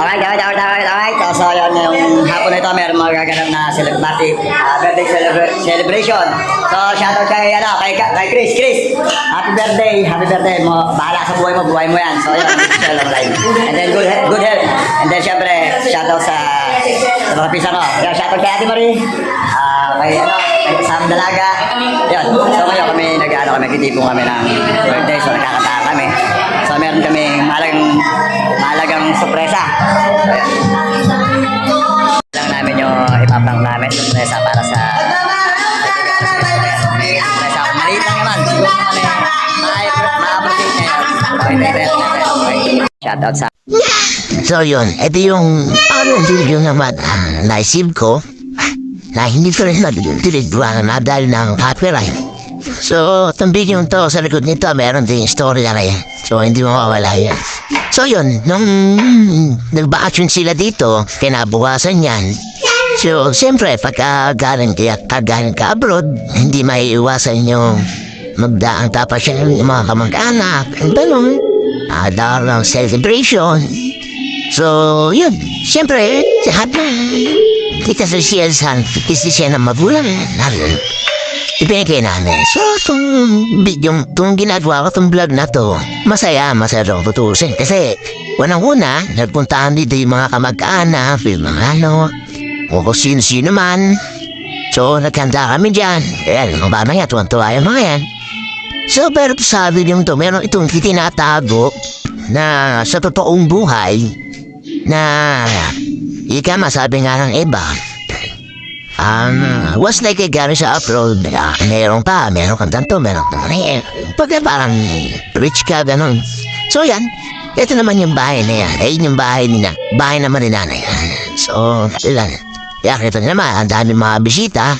Alright, alright, alright, alright, alright. So, yun, yung hapon na ito, meron magaganap na celebrity uh, birthday celebra- celebration. So, shoutout kay, ano, kay, kay Chris. Chris, happy birthday, happy birthday. Mo, bahala sa buhay mo, buhay mo yan. So, yun, share lang live. And then, good, he- good health. And then, syempre, shoutout sa, sa mga pisa. Yan, shoutout kay Ate Marie. Ah, kay, ano, kay Sam Dalaga. Yun, so ngayon kami, nag-ano kami, kitipong kami ng birthday. So, nagkakanta kami. So, meron kami mahalagang, mahalagang sorpresa. So, lang namin yung ipaprank namin sorpresa para sa. Shoutout sa So yun, ito yung parang video naman ang naisip ko na hindi ko rin nadiligwa na dahil ng copyright. So, itong video to sa likod nito, meron din story na rin. So, hindi mo mawala yan. So yun, nung nag-vacation sila dito, kinabukasan yan. So, siyempre, pagka galing kaya galing ka abroad, hindi maiiwasan yung magdaang tapos yung mga kamag-anak, ganun. Ah, dahil ng celebration. So, yun. Siyempre, lahat ng kita sa siya sa kasi siya ng magulang namin. Ipinigay namin. So, itong video, itong ginagawa ko, itong vlog na to, masaya, masaya daw tutusin. Kasi, unang-una, nagpuntahan dito yung mga kamag-anak, yung mga ano, o sino-sino man. So, naghanda kami dyan. Ayan, mga bata nga, tuwan-tuwa yung mga yan. So, pero sabi niyo to, meron itong tinatago na sa totoong buhay na ika masabi nga ng iba. Um, was like gano'n sa upload, ah, meron pa, meron kang ganito, meron kang eh, pagka parang rich ka, gano'n. So yan, ito naman yung bahay na yan. Yung bahay nila. Bahay naman ni nanay. So, ilan. Kaya kita naman, ang dami mga bisita.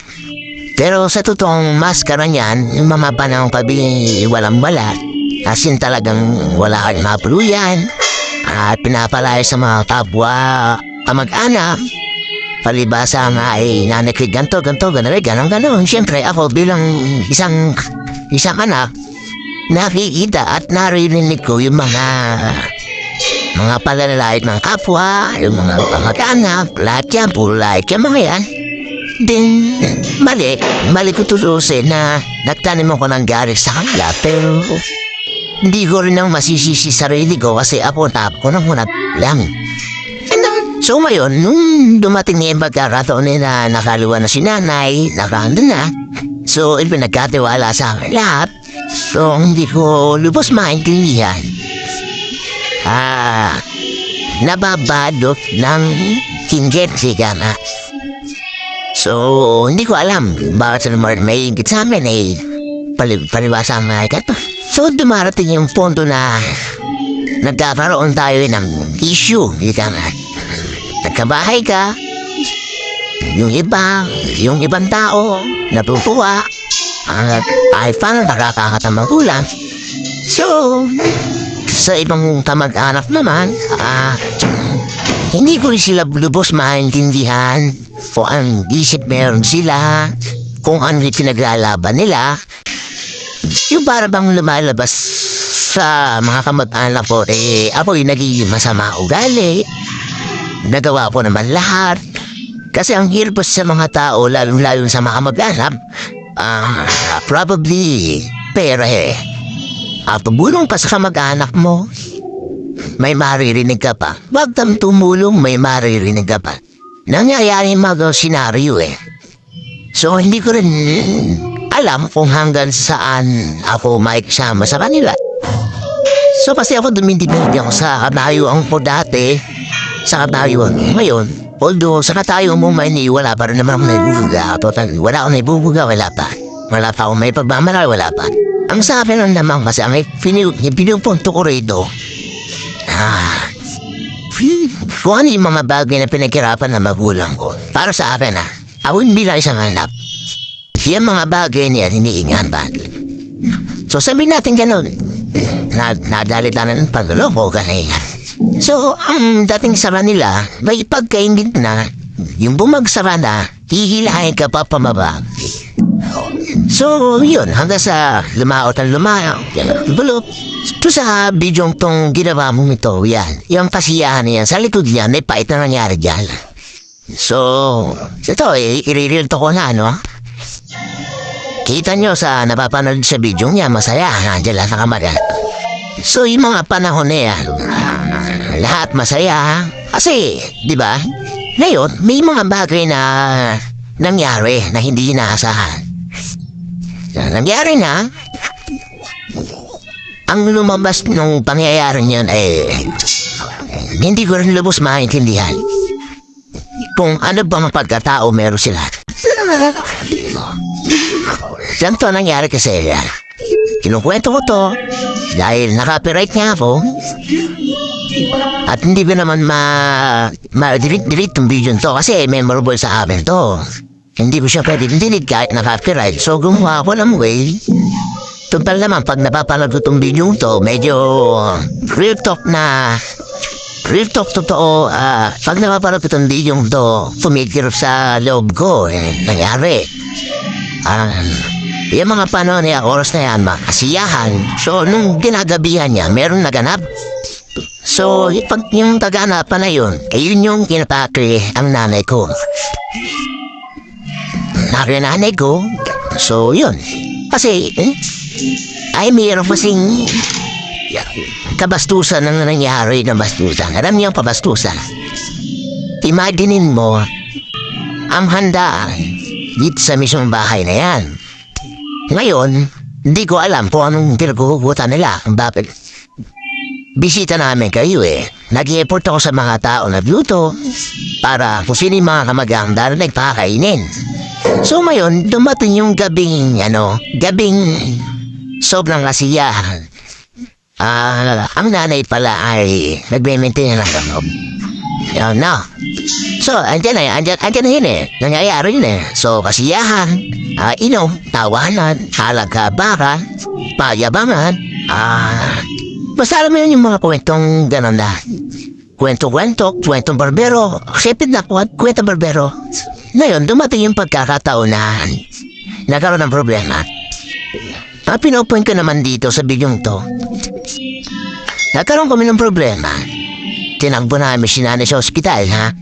Pero sa totoong maskara niyan, yung mga panahon pabili, walang wala. As talagang wala kang mapuluyan. At pinapalaya sa mga kapwa kamag-anak. Palibasa nga ay nanay ko ganto, ganto, ganun, ganon, ganon. Siyempre ako bilang isang isang anak, nakikita at naririnig ko yung mga mga palalait ng kapwa, yung mga kamag-anak, lahat yan, puro like yung mga yan. Then, mali, mali ko tutusin na nagtanim ako ng garis sa kanila, pero hindi ko rin nang masisisi sarili ko kasi ako tap ko nang hunat lang. So ngayon, nung dumating na yung pagkakataon na nakaliwa na si nanay, nakahanda na, so ipinagkatiwala sa akin lahat, so hindi ko lubos maintindihan. Ah, nababadot ng kinggit si Gana. So, hindi ko alam bakit sa naman may ingit sa amin eh. Pali, palibasa ang mga ikato. So, dumarating yung punto na nagkakaroon tayo ng issue. Ika nga. Nagkabahay ka. Yung iba, yung ibang tao, natutuwa. At ay parang nakakatamang ulam. So, sa ibang kamag-anak naman, ah, hindi ko rin sila lubos maintindihan kung ang isip meron sila, kung ano yung pinaglalaban nila. Yung para bang lumalabas sa mga kamag-anak ko, eh, ako yung nagiging masama ugali. Nagawa ko naman lahat. Kasi ang hirap sa mga tao, lalong-lalo sa mga kamag-anak, ah, probably, pera eh. At tumulong pa sa kamag-anak mo, may maririnig ka pa. Huwag kang tumulong, may maririnig ka pa. Nangyayari mga senaryo eh. So, hindi ko rin alam kung hanggang saan ako maikisama sa kanila. So, kasi ako dumidibindi ako sa katayuan ko dati. Sa katayuan ko ngayon. Although, sa katayuan mo may ni, wala pa rin naman ako naibubuga. Total, wala ako naibubuga, wala pa. Wala pa ako may pagmamalay, wala pa. Ang sa akin lang naman kasi, ang pinu- pinupunto ko rito, ah, kung ano yung mga bagay na pinagkirapan ng magulang ko. Para sa akin ah, ako hindi bilang isang anak. Yung mga bagay niya, hiniingatan. So sabihin natin ganun, na, nadalitan ng pagluloko kanina. So, ang dating sa kanila, may pagkaingit na, yung bumagsara na, hihilahin ka pa pamaba. So, yun, hanggang sa lumaot ang lumaot, bulok. Ito sa bidyong tong ginawa mo ito, yan. Yung kasiyahan niyan, sa likod niya, may pait na nangyari dyan. So, ito, i-real to ko na, ano? Kita nyo sa napapanood sa video niya, masaya, nandiyan lang sa kamara. So, yung mga panahon na yan, lahat masaya. Kasi, di ba, ngayon, may mga bagay na nangyari na hindi inaasahan. Nangyari na, ang lumabas ng pangyayari niyan eh, hindi ko rin lubos maintindihan. Kung ano ba mga pagkatao meron sila. Ganito ang nangyari kasi yan. Kinukwento ko to dahil naka-copyright nga ako at hindi ko naman ma ma-delete delete yung video to kasi memorable sa amin to. Hindi ko siya pwede delete kahit naka-copyright. So gumawa ako ng way. Tumpal naman pag napapanood ko tong video to, medyo real talk na real talk totoo. ah pag napapanood ko tong video to, pumikir sa loob ko. Eh, nangyari. Ah, yung mga panahon niya, oras na yan, makasiyahan. So, nung ginagabihan niya, meron naganap. So, pag yung taganapan na yun, eh yun yung kinapakri ang nanay ko. Nakri nanay ko, so yun. Kasi, eh, ay mayroon kasing kabastusan ang nangyari na bastusan. Alam niyo ang pabastusan. Imaginein mo, ang handaan dito sa mismong bahay na yan. Ngayon, hindi ko alam kung anong pinaghuhugutan nila. Bakit? Bisita namin kayo eh. Nag-i-report ako sa mga tao na luto para kung sino yung mga kamag-anda na nagpakainin. So ngayon, dumating yung gabing, ano, gabing sobrang kasiyahan. Ah, ang nanay pala ay nagme-maintain ng gamot. Yan na. So, andyan na, andyan, andyan na yun eh. Nangyayari yun eh. So, kasiyahan, ah, inom, tawanan, halagabaran, payabangan, ah, basta alam mo yun yung mga kwentong gano'n na. Kwento-kwento, kwentong barbero, sipid na kwat, kwentong barbero. Ngayon, dumating yung pagkakataon na nagkaroon ng problema. Ang pinupoint ko naman dito sa bidyong to, nagkaroon kami ng problema. Tinakbo namin si nanay sa ospital, ha?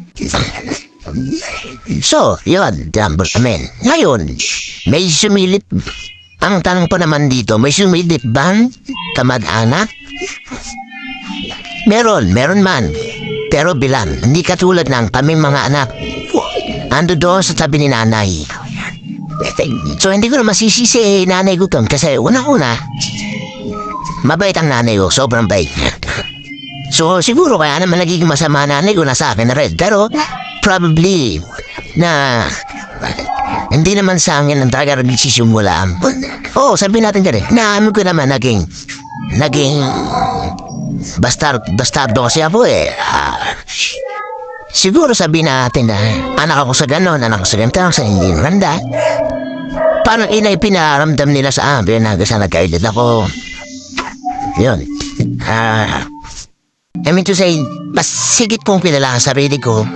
So, yun, tinakbo namin. Ngayon, may sumilip. Ang tanong pa naman dito, may sumilip bang kamag-anak? Meron, meron man. Pero bilang, hindi katulad ng kaming mga anak. Ando doon sa tabi ni nanay. So, hindi ko na masisisi eh, nanay ko. Kasi unang-una, mabait ang nanay ko. Sobrang bait. So, siguro kaya naman nagiging masama nanay ko na sa akin na red. Pero, probably, na hindi naman sa akin ang talaga nagsisimula. Oo, oh, sabihin natin ganun. Naamin ko naman naging, naging, bastard, bastardo kasi ako eh. Ah, siguro sabihin natin na anak ako sa ganon, anak ko sa ganito, sa hindi randa. Parang inay pinaramdam nila sa amin na kasi nagkailit ako. Yun. Ah, I mean to say, mas sigit kong kilala ang sarili ko